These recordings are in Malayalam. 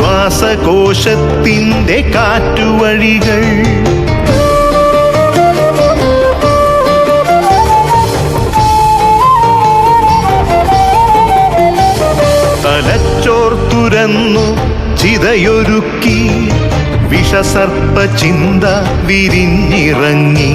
ശ്വാസകോശത്തിന്റെ കാറ്റുവഴികൾ. തലച്ചോർ തുരന്നു ചിതയൊരുക്കി വിഷസർപ്പ ചിന്ത വിരിഞ്ഞിറങ്ങി.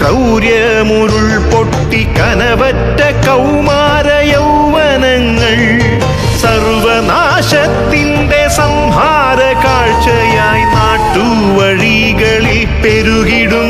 ക്രൗര്യമുരുൾ പൊട്ടി കനവറ്റ കൗമാര യൗവനങ്ങൾ സർവനാശത്തിന്റെ സംഹാര കാഴ്ചയായി നാട്ടുവഴികളിൽ പെരുകിടുന്നു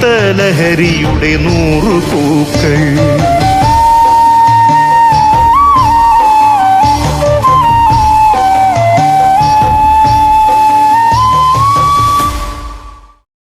പൂക്കൾ ജീവിത ലഹരിയുടെ നൂറു പൂക്കൾ